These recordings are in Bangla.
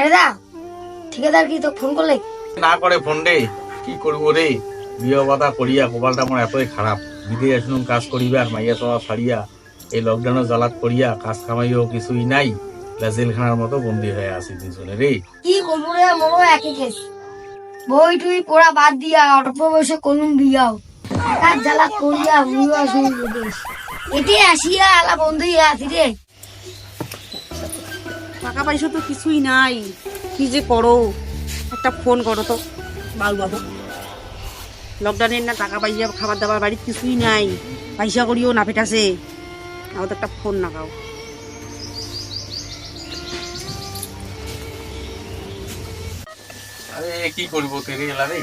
আরে দা ঠিকাদার কি তো ফোন করলে? না করে ফোন রে কি করব রে? বিয়ে বাধা করিয়া কপালটা আমার এতই খারাপ। বিদেশ আসুন কাজ করিবা আর মাইয়া সবা ছাড়িয়া এই লকডাউনের জ্বালাত করিয়া কাজ কামাইও কিছুই নাই। জেলখানার মতো বন্দি হয়ে আছি দুজনে রে। কি করব রে মোরও একই কেস বই টুই পড়া বাদ দিয়া অল্প বয়সে কলুম বিয়াও। কাজ জ্বালা করিয়া মুইও আসুন বিদেশ। এটি আসিয়া আলা বন্ধু আছি রে। টাকা পয়সা তো কিছুই নাই। কি যে করো? একটা ফোন করো তো বাবু বাবু লকডাউনের না টাকা পয়সা খাবার দাবার বাড়ির কিছুই নাই। পয়সা করিও না ফেটাছে আমার তো একটা ফোন নাগাও আরে কি করব? তেরে গেলা রে।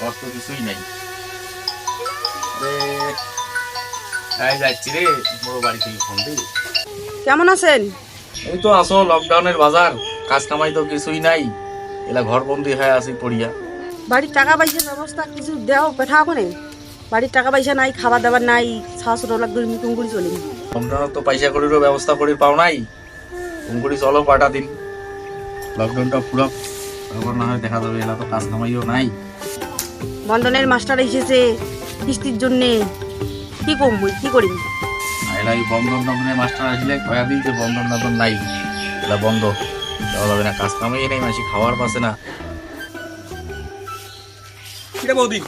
কষ্ট কিছুই নাই। আরে যাচ্ছি রে। বড় বাড়ি থেকে ফোন দে। কেমন আছেন? এই তো আসো লকডাউনের বাজার কাজ কামাই তো কিছুই নাই। এলা ঘর বন্দি হয়ে আছি পড়িয়া। বাড়ির টাকা পয়সার ব্যবস্থা কিছু দেও পেঠাও কোনে বাড়ির টাকা পয়সা নাই খাবার দাবার নাই শাশুড় লাগবে করে চলিনি লকডাউনের তো পয়সা করিরও ব্যবস্থা করি পাও নাই। করি চলো পাটা দিন। লকডাউনটা পুরো তারপর না হয় দেখা যাবে এলা তো কাজ কামাইও নাই। বন্ধনের মাস্টার এসেছে কিস্তির জন্যে। কি কম কি করিম? এলা এই বন্ধন টন্ধনের মাস্টার আসলে কয়া দিন যে বন্ধন টন্ধন নাই। এলা বন্ধ। যাওয়া যাবে না কাজ কামাই নাই মাসি খাওয়ার পাশে না। কিরে বৌদি?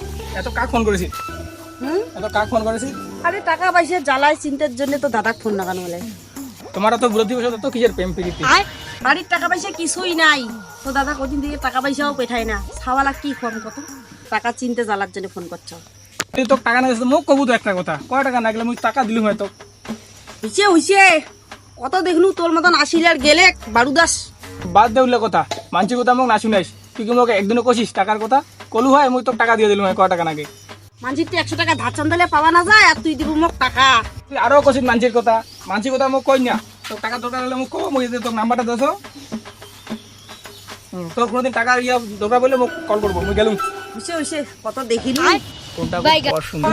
এত কাক ফোন করেছি এত কাক ফোন করেছি আরে টাকা পয়সা জ্বালায় চিন্তার জন্য তো দাদাক ফোন লাগানো বলে তোমার তো বিরোধী বসে তো কিসের প্রেম প্রীতি? বাড়ির টাকা পয়সা কিছুই নাই। তো দাদা কদিন থেকে টাকা পয়সাও পেঠায় না। ছাওয়ালা কি ফোন কত টাকা চিনতে জ্বালার জন্য ফোন করছ। তুই তো টাকা না মোক কবু তো একটা কথা। কয় টাকা না গেলে মুই টাকা দিলু হয়তো হইছে হইছে। কত দেখলু তোর মতন আসিল আর গেলে বারুদাস বাদ দে উল্লে কথা। মানছি কথা মোক না শুনাইস তুই কি মোক একদিনও কছিস টাকার কথা? কলু হয় মুই তোক টাকা দিয়ে দিলু হয় কয় টাকা নাকি মানসির তো একশো টাকা ধার চান্দালে পাওয়া না যায় আর তুই দিব মোক টাকা। তুই আরও কছিস মানছির কথা। মানসির কথা মোক কই না। তোর টাকা দরকার হলে মোক কব মুই তোর নাম্বারটা দেছো। তোর কোনোদিন টাকা ইয়া দরকার বলে মোক কল করব মুই গেলুম হইছে হইছে কত দেখিলু? কোনটা সুন্দর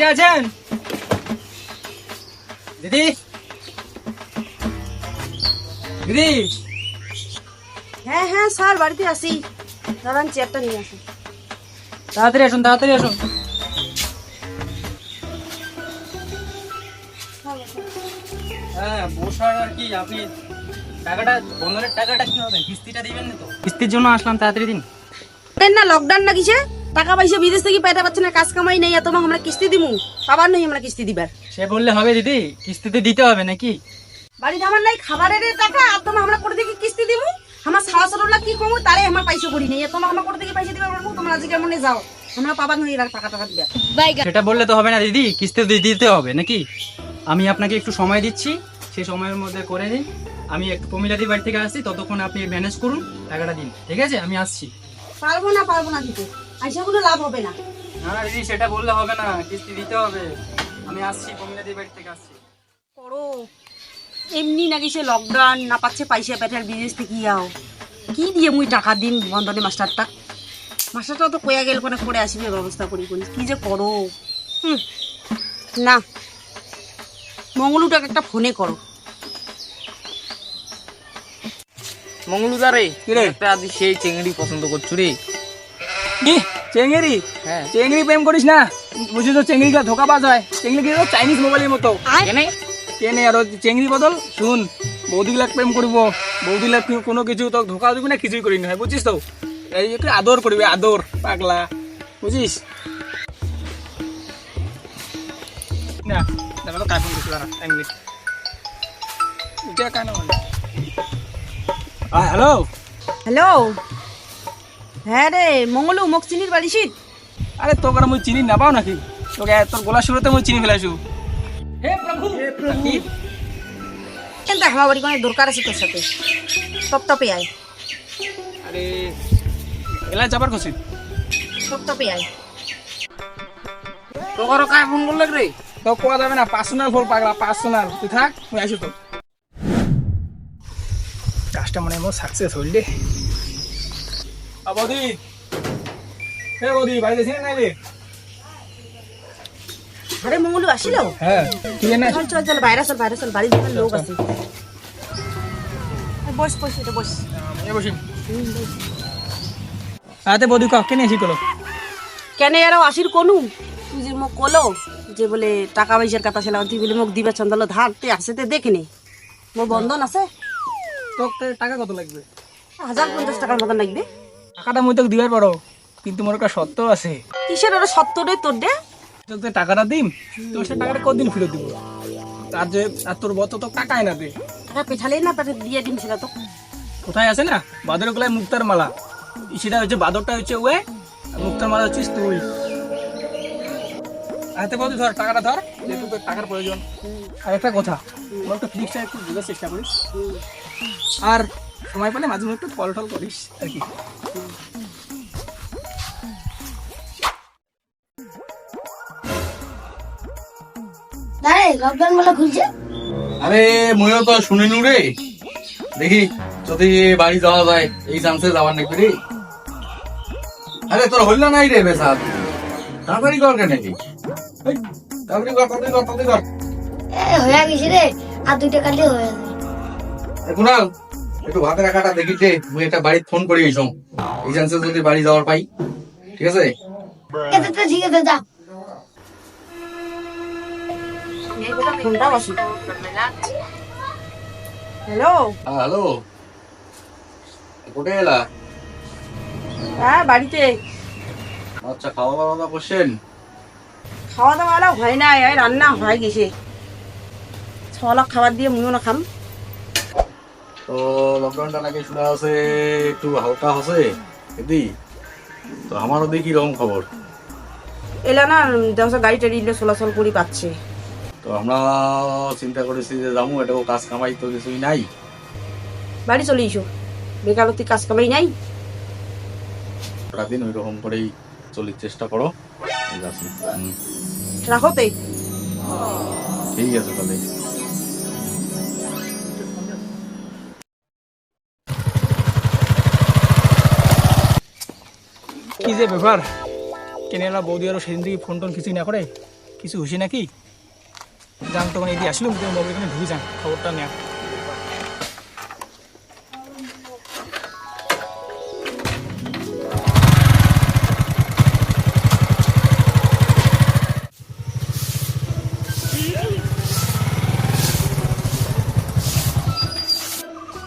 বাড়িতে আছেন? দিদি? দিদি? হ্যাঁ হ্যাঁ স্যার বাড়িতে আসি দাদা চেয়ারটা নিয়ে আসি। তাড়াতাড়ি আসুন তাড়াতাড়ি আসুন। হ্যাঁ বসার আর কি আপনি টাকাটা বন্ধনের টাকাটা কি হবে কিস্তিটা দিবেন না তো? কিস্তির জন্য আসলাম তাড়াতাড়ি দিন। না লকডাউন না কিসে? টাকা পয়সা বিদেশ থেকে পেতে পাচ্ছে না কাজ কামাই নেই এত আমরা কিস্তি দিমু। পাবার নেই আমরা কিস্তি দিবার। সে বললে হবে দিদি কিস্তিতে দিতে হবে নাকি? বাড়িতে আমার নাই খাবারের টাকা আর তোমার আমরা করে দেখি কিস্তি দিমু। আমার শাশুড়লা কি কমু তারে আমার পয়সা করি নেই। তোমার আমরা করে দেখি পয়সা দিবার পারব তোমরা আজকে মনে যাও। আমরা পাবার নই টাকা টাকা দিবার। সেটা বললে তো হবে না দিদি কিস্তি দিতে হবে নাকি? আমি আপনাকে একটু সময় দিচ্ছি সেই সময়ের মধ্যে করে দিন আমি একটু প্রমিলাদি বাড়ি থেকে আসছি ততক্ষণ আপনি ম্যানেজ করুন টাকাটা দিন। ঠিক আছে? আমি আসছি। পারব না পারব না দিতে কোনো লাভ হবে না। না না দিদি সেটা বললে হবে না। কিস্তি দিতে হবে। আমি আসছি প্রমিলাদি বাড়ি থেকে আসছি। করো। এমনি নাকি সে লকডাউন না পাচ্ছে পয়সা পেটার বিদেশ থেকে যাও কি দিয়ে মুই টাকা দিন বন্ধনে মাস্টারটা? মাস্টারটা তো কয়া গেল কোনে করে আসবে ব্যবস্থা করি করি। কি যে করো? হুম। না। মঙ্গলুটাকে একটা ফোনে করো। মঙ্গলুদা রে কি রে? একটা সেই চিংড়ি পছন্দ করছ রে। কি? চেঙ্গেরি? হ্যাঁ। চেঙ্গি প্রেম করিস না? বুঝিস তো চেঙ্গিগুলা ধোকাবাজ হয়। চেঙ্গি কি চাইনিজ মোবাইলের মতো? কেনে? আর চেঙ্গি বদল? শুন বৌদিগুলাক প্রেম করব। বৌদিগুলাক কি- কোনো কিছু তোকে ধোকা দিবি না কিছুই করি না বুঝিস তো? এই একটু আদর করবি আদর পাগলা বুঝিস? না দেখা তো কার্টুন কিছু না এমনি এটা কেন হ্যালো হ্যালো হ্যাঁ রে মঙ্গলু মোক চিনির বাড়িছিস আরে তোকে আর মুই চিনি না পাও নাকি? তোকে তোর গলা শুরুতে মুই চিনি ফেলাইছু। কি? কিন্তু আমার বাড়ি কোনো দরকার আছে তোর সাথে? টপ টপে আয়। আরে এলা যাবার খুশি টপ টপে আয়। তোর কায় ফোন করলে রে? তো কোয়া যাবে না পার্সোনাল ফোন পাগলা পার্সোনাল তুই থাক তুই আসি তো কাজটা মনে হয় সাকসেস হইল রে বৌদি হে বৌদি বাড়িতে ছিলেন রে আরে মঙ্গলু আসিল? হ্যাঁ তুই না চল চল চল বাইরে চল বাইরে চল বাড়ির দোকান লোক আছে। বস বস এটা বস। এ বসি। আতে বৌদি ক কেনে এসি কলো কেন এরা আসির কোনু? তুই যে মোক কলো যে বলে টাকা পয়সার কথা ছিল তুই বলে মোক দিবে চন্দালো ধার তুই আসে তে দেখে নে। মোর বন্ধন আছে। তোকে টাকা কত লাগবে? হাজার পঞ্চাশ টাকার মতন লাগবে। টাকাটা মই তোক দিবার পারো কিন্তু মোর একটা শর্ত আছে। কিসের ওরা সত্তরে তোর দে? তোকে টাকাটা দিম তোর সে টাকাটা কতদিন ফেরত দিব? আর যে আর তোর বত তো টাকাই না দে। টাকা পেঠালেই না পেটে দিয়ে দিন সেটা তো। কোথায় আছে না? বাদর গলায় মুক্তার মালা। সেটা হচ্ছে বাদরটা হচ্ছে ওয়ে মুক্তার মালা হচ্ছিস তুই হাতে বলতে ধর টাকাটা ধর। টাকার প্রয়োজন। আর একটা কথা আমার একটু ফিক্সটা একটু বোঝার চেষ্টা করিস। আর সময় পেলে মাঝে মাঝে একটু কল টল করিস আর কি। আরে ময়ও তো শুনিনু রে। দেখি যদি বাড়ি যাওয়া যায় এই চান্সে যাওয়ার নাকি রে। আরে তোর হইল নাই রে বেসাদ তাড়াতাড়ি কর কেন কি হয়ে গেছে রে। আর দুইটা কালি হয়ে যাবে এ, কুনাল একটু ভাতের রাখাটা দেখি মুই একটা বাড়িতে ফোন করি এইসব এই চান্সে যদি বাড়ি যাওয়ার পাই। ঠিক আছে? ঠিক আছে যা। হ্যালো? হ্যালো? কোথায় এলা? হ্যাঁ বাড়িতে। আচ্ছা খাওয়া দাওয়া করছেন? খাওয়া দাওয়া হয় না এই রান্না হয়ে গেছে। ছলাক খাবার দিয়ে মুইও না খাম। তো লকডাউনটা নাকি শোনা আছে একটু হালকা হচ্ছে এদি তো আমারও দেখি রকম খবর। এলা না দেখা গাড়ি টাড়ি দিলে চলাচল করি পাচ্ছে। তো আমরা চিন্তা করেছি যে যাব এটাও কাজ কামাই তো কিছুই নাই। বাড়ি চলে এসো বেকারত্ব কাজ কামাই নাই। ওটা দিন ওই রকম করেই চলির চেষ্টা করো। ঠিক আছে রাখো তো ঠিক আছে তাহলে। কি যে ব্যাপার? কেনেলা বৌদি আরও সেদিন থেকে ফোন টোন কিছুই না করে? কিছু হুসি নাকি? যান তখন এদিকে আসলো মোবাইল এখানে ঢুকে যান খবরটা নেয়া।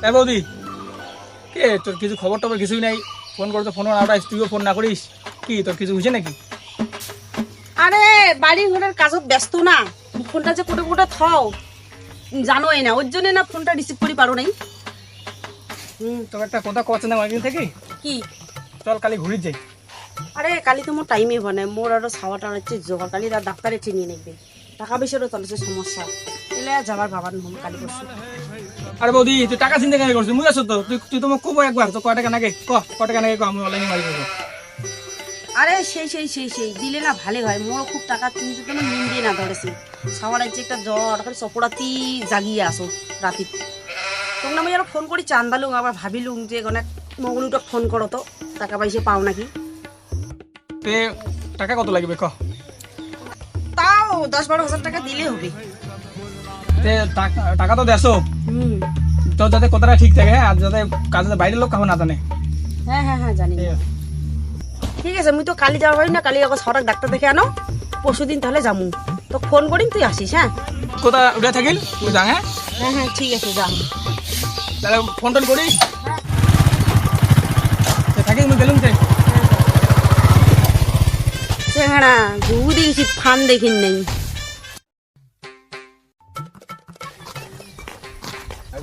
এ বৌদি কে তোর কিছু খবর টবর কিছুই নাই? ফোন করতে ফোন না তুইও ফোন না করিস। কি তোর কিছু হয়েছে নাকি? আরে বাড়ি ঘরের কাজত ব্যস্ত না। ফোনটা যে কোটে কোটে থাও। জানোই না ওর জন্য না ফোনটা রিসিভ করি পারো নাই। হুম তোর একটা কথা কচ্ছে না অনেকদিন থেকে? কি? চল কালি ঘুরি যাই। আরে কালি তো মোর টাইমই হয় না মোর আরও ছাওয়াটা হচ্ছে জোগাড়। কালি তার ডাক্তারে চিনিয়ে নেবে টাকা পয়সারও চলেছে সমস্যা। এলে যাবার ভাবার নহম কালি পরশু আরে বৌদি তুই টাকা চিন্তা কেন করছিস? মুই আছো তো? তুই তুই তো কব একবার তো কয় টাকা নাগে ক কয় টাকা নাগে ক আমি অনলাইনে মারি দেবো আরে সেই সেই সেই সেই দিলে না ভালো হয়। মোর খুব টাকা চিনতে তো নিন দিয়ে না ধরেছি। সামার যে একটা জ্বর এখন চপড়াতি জাগিয়ে আসো রাতি। তোমরা আমি আরও ফোন করি চান্দালুম আবার ভাবিলুম যে অনেক মঙ্গলুটক ফোন করো তো। টাকা পয়সা পাও নাকি? তে টাকা কত লাগবে? ক। দশ বারো হাজার টাকা দিলে হবে। তে টাকা- তো দেছো? হুম তো যাতে কথাটা ঠিক থাকে হ্যাঁ? আর যাতে কাজে বাইরের লোক কাহো না জানে। হ্যাঁ হ্যাঁ হ্যাঁ জানি। ঠিক আছে। মুই তো কালি যাওয়া পারি না কালি আকৌ ছটাক ডাক্তার দেখে আনো পরশু দিন তাহলে যামু। তো ফোন করিম তুই আসিস হ্যাঁ? কোথা উঠে থাকিল? তুই যাং হ্যাঁ? হ্যাঁ হ্যাঁ ঠিক আছে যা তাহলে ফোন টোন করিস থাকিল মুই গেলুম তে চেহারা ঘু দেখেছি ফান দেখিন নেই।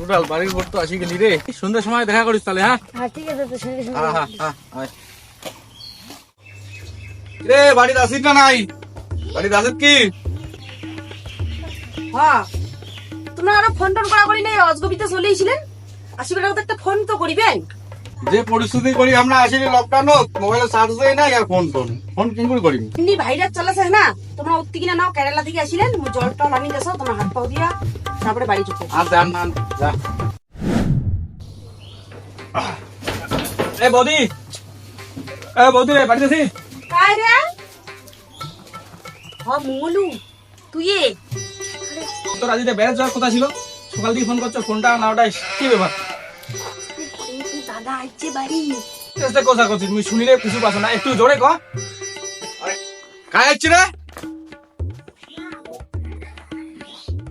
টোটাল বাড়ির ভোট তো আসি গেলি রে। সন্ধ্যার সময় দেখা করিস তাহলে হ্যাঁ? হ্যাঁ ঠিক আছে তো হ্যাঁ হ্যাঁ রে বাড়িতে আসিস না নাই? বাড়িতে আসিস কি? হ্যাঁ তোমরা আরও ফোন টোন করা করি নাই অজগবিতে চলে এসেছিলেন? আসিবার তো একটা ফোন তো করিবেন? যে পরিস্থিতি করি আমরা আসিনি লকডাউনত মোবাইলে চার্জ দেই না আর ফোন টোন। ফোন কি করে করিম এমনি ভাইরাস চলেছে না তোমরা উত্তি কিনা নাও কেরালা থেকে আসিলেন জল টল আনি দেছো তোমার হাত পাও দিয়া তারপরে বাড়ি চুকে আর দেন না যা। এ বৌদি এ বৌদি রে বাড়িতে আছিস? কাই রে? হ মঙ্গলু তুই এ? তোর আজকে বেড়ে যাওয়ার কথা ছিল সকাল থেকে ফোন করছ ফোনটা না ওটাই কি ব্যাপার? দাদা আইছে বাড়ি। চেষ্টা কথা করছিস তুমি শুনিলে কিছু পাচ্ছ না একটু জোরে ক কাজ হচ্ছে রে?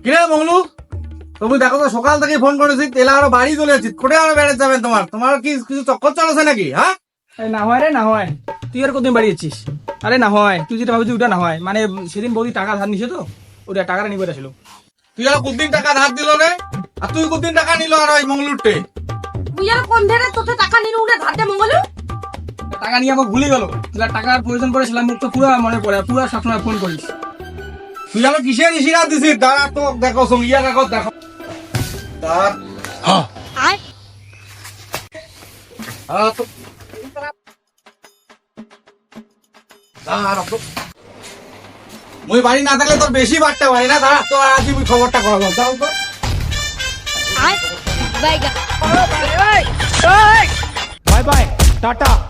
কিরে মংলু? তুমি দেখো তো সকাল থেকে ফোন করেছি তেলা আরও বাড়ি চলে যাচ্ছি কোথায় আরও বেড়ে যাবেন তোমার? তোমার কি কিছু চক্কর চলেছে নাকি হ্যাঁ না হয় রে না হয়। তুই আর কতদিন বাড়িয়েছিস আরে না হয় তুই যেটা ভাবছিস ওটা না হয়। মানে সেদিন বৌদি টাকা ধার নিছে তো ওটা টাকাটা নিবে ছিল তুই আর কতদিন টাকা ধার দিল রে? আর তুই কতদিন টাকা নিল আর ওই মংলুরটে? তুই আর কোন ধরে তোতে টাকা নিনু ধার দে মঙ্গলু? টাকা নিয়ে আমাকে ভুলে গেল। তাহলে টাকার প্রয়োজন পড়েছিলাম মুখ তো পুরো মনে পড়ে পুরো সবসময় ফোন করিস। তুই আরও কিসের ইশিরা দিছিস? দাঁড়া তো দেখো সঙ্গিয়া দেখো দেখো। দাঁড়া। হ্যাঁ। তো দাঁড়া তো। মুই বাড়ি না থাকলে তোর বেশি বাড়তে পারি না। দাঁড়া তো আজ খবরটা করাবো যাও তো। Bye bye tata